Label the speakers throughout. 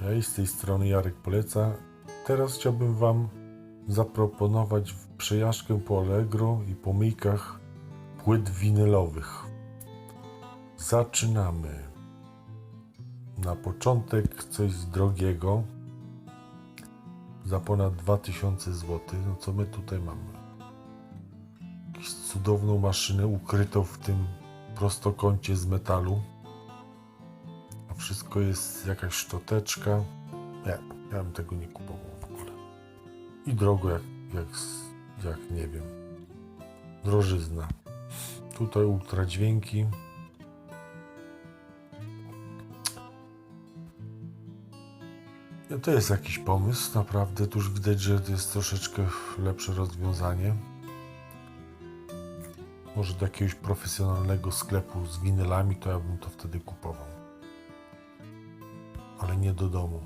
Speaker 1: Hej, z tej strony Jarek Poleca. Teraz chciałbym Wam zaproponować przejażdżkę po Allegro i pomyjkach płyt winylowych. Zaczynamy. Na początek coś z drogiego. Za ponad 2000 zł. No co my tutaj mamy? Jakąś cudowną maszynę ukrytą w tym prostokącie z metalu. Wszystko jest jakaś szczoteczka. Nie, ja bym tego nie kupował w ogóle. I drogo jak, jak, jak nie wiem. Drożyzna. Tutaj ultradźwięki. No to jest jakiś pomysł, naprawdę. Tu już widać, że to jest troszeczkę lepsze rozwiązanie. Może do jakiegoś profesjonalnego sklepu z winylami, to ja bym to wtedy kupował. Ale nie do domu.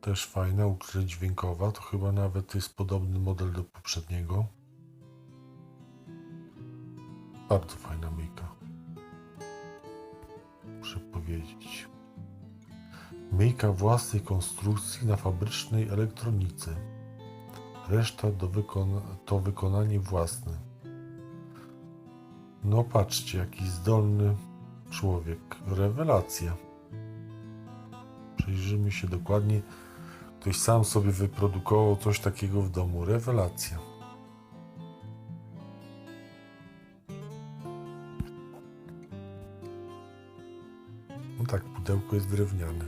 Speaker 1: Też fajna, ultradźwiękowa. To chyba nawet jest podobny model do poprzedniego. Bardzo fajna myjka. Muszę powiedzieć. Myjka własnej konstrukcji na fabrycznej elektronice. Reszta do wykon- to wykonanie własne. No patrzcie, jaki zdolny człowiek. Rewelacja. Przyjrzymy się dokładnie. Ktoś sam sobie wyprodukował coś takiego w domu. Rewelacja. No tak, pudełko jest drewniane.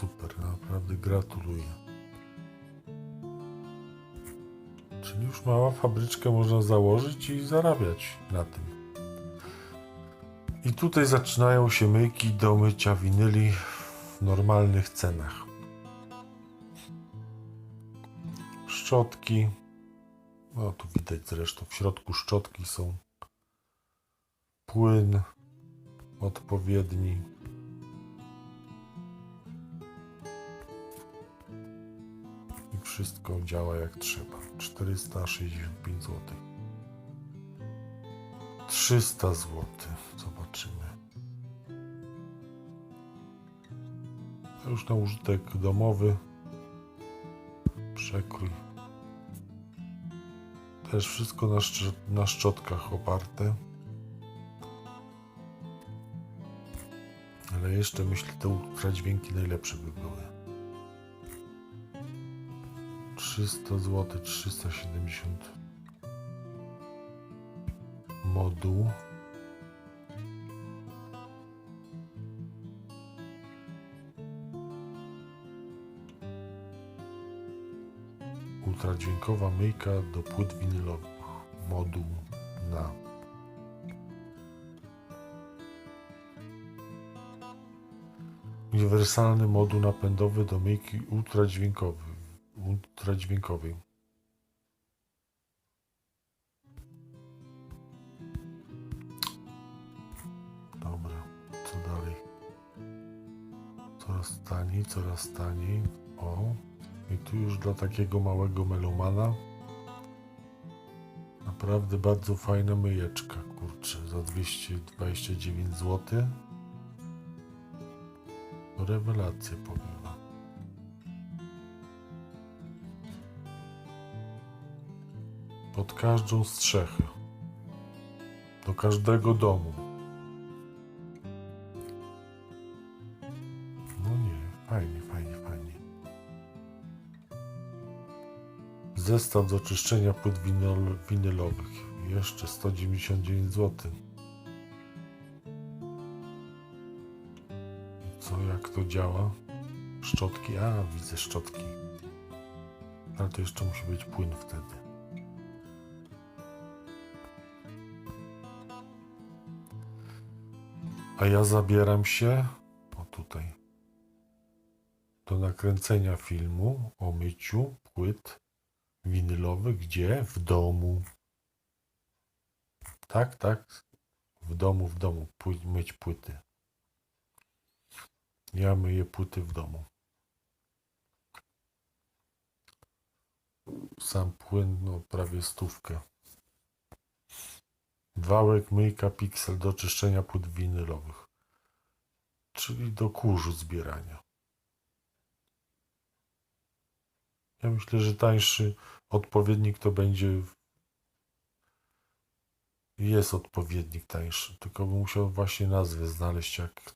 Speaker 1: Super, naprawdę gratuluję. Czyli już mała fabryczkę można założyć i zarabiać na tym. I tutaj zaczynają się myjki do mycia winyli w normalnych cenach. Szczotki. No tu widać zresztą w środku szczotki są płyn odpowiedni. Wszystko działa jak trzeba. 465 zł. 300 zł. Zobaczymy. Już na użytek domowy. Przekrój. Też wszystko na, szcz- na szczotkach oparte. Ale jeszcze myślę, te ultradźwięki najlepsze by były. 300 zł, 370 moduł. Ultradźwiękowa myjka do płyt winylowych. Moduł na Uniwersalny moduł napędowy do myjki ultradźwiękowej. Ultradźwiękowej. Dobra, co dalej? Coraz taniej, coraz taniej. O, i tu już dla takiego małego melomana naprawdę bardzo fajna myjeczka, kurczę, za 229 zł. Rewelacja, powiem Pod każdą strzechę. Do każdego domu. No nie, fajnie, fajnie, fajnie. Zestaw do czyszczenia płyt winyl, winylowych. Jeszcze 199 zł. Co, jak to działa? Szczotki? A, widzę szczotki. Ale to jeszcze musi być płyn wtedy. A ja zabieram się, o tutaj, do nakręcenia filmu o myciu płyt winylowych. Gdzie? W domu. Tak, tak. W domu, w domu. Pły- myć płyty. Ja myję płyty w domu. sam płyn, no prawie stówkę. Wałek, myjka, piksel do czyszczenia płyt winylowych. Czyli do kurzu zbierania. Ja myślę, że tańszy odpowiednik to będzie. Jest odpowiednik tańszy, tylko bym musiał właśnie nazwę znaleźć, jak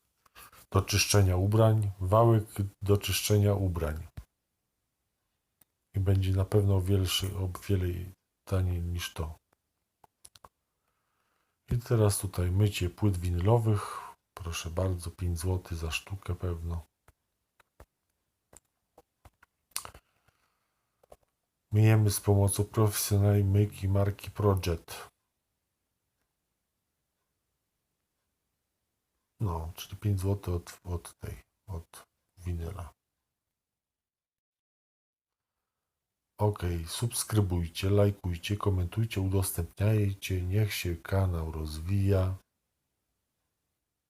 Speaker 1: do czyszczenia ubrań, wałek do czyszczenia ubrań. I będzie na pewno większy, o wiele taniej niż to. I teraz tutaj mycie płyt winylowych. Proszę bardzo, 5 zł za sztukę pewno. Myjemy z pomocą profesjonalnej myjki marki Projet. No, czyli 5 zł od, od tej, od winyla. Ok, subskrybujcie, lajkujcie, komentujcie, udostępniajcie. Niech się kanał rozwija.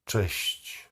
Speaker 1: Cześć.